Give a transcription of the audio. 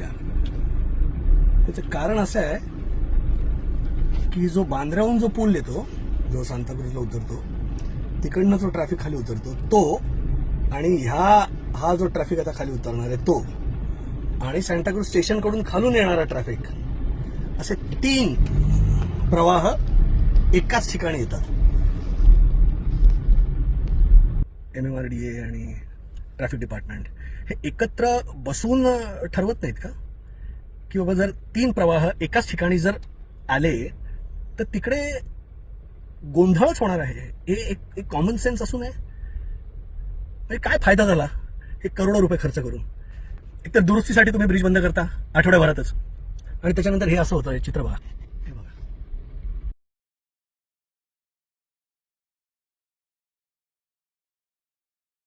त्याचं कारण असं आहे की जो बांद्र्याहून जो पूल येतो जो सांताक्रुजला उतरतो तिकडनं जो ट्रॅफिक खाली उतरतो तो आणि ह्या हा जो ट्रॅफिक आता खाली उतरणार आहे तो आणि सांताक्रूज स्टेशनकडून खालून येणारा ट्रॅफिक असे तीन प्रवाह एकाच ठिकाणी येतात. N M R D A आणि ट्रॅफिक डिपार्टमेंट. हे एकत्र बसून ठरवत नाहीत का? की बाबा जर तीन प्रवाह एकाच ठिकाणी जर आले तर तिकडे गोंधळच होणार आहे. हे एक एक कॉमन सेन्स असू नये म्हणजे काय फायदा झाला? हे करोडो रुपये खर्च करून. एकतर दुरुस्तीसाठी तुम्ही ब्रिज बंद करता आठवड्याभरातच. आणि त्याच्यानंतर हे असं होतं चित्र बघा.